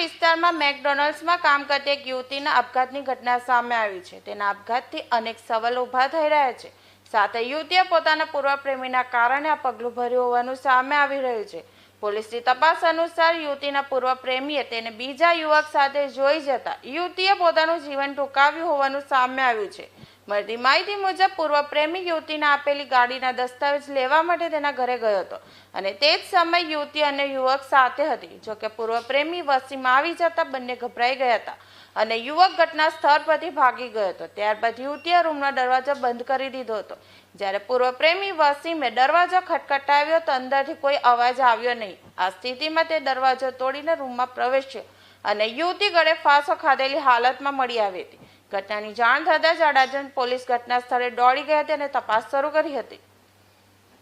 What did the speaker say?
મેકડોનલ્ડ્સમાં કામ કરતી એક યુવતીના અપઘાતની ઘટના સામે આવી છે. તેના અપઘાતથી અનેક સવાલ ઊભા થઈ રહ્યા છે. સાથે યુવતીએ પોતાના પૂર્વ પ્રેમીના કારણે આ પગલું ભર્યું હોવાનું સામે આવી રહ્યું છે. પોલીસની તપાસ અનુસાર યુવતીના પૂર્વ પ્રેમીએ તેને બીજા યુવક સાથે જોઈ જતા યુવતીએ પોતાનું જીવન ટૂંકાવ્યું હોવાનું સામે આવ્યું છે. મળતી માહિતી મુજબ પૂર્વ પ્રેમી યુવતીને આપેલી ગાડીના દસ્તાવેજ લેવા માટે તેના ઘરે ગયો હતો. અને તે જ સમયે યુવતી અને યુવક સાથે હતી. જોકે પૂર્વ પ્રેમી વસીમાં આવી જતા બંને ગભરાઈ ગયા હતા અને યુવક ઘટના સ્થળ પરથી ભાગી ગયો હતો. ત્યારબાદ યુવતીએ રૂમનો દરવાજો બંધ કરી દીધો હતો. જ્યારે પૂર્વ પ્રેમી વસીમે દરવાજો ખટખટાવ્યો તો અંદરથી કોઈ અવાજ આવ્યો નહીં. આ સ્થિતિમાં તે દરવાજો તોડીને રૂમમાં પ્રવેશ્યો અને યુવતી ગળે ફાંસો ખાધેલી હાલતમાં મળી આવી હતી. ઘટનાની જાણ થતાં જ અડાજણ પોલીસ ઘટના સ્થળે દોડી ગઈ હતી અને તપાસ શરૂ કરી હતી.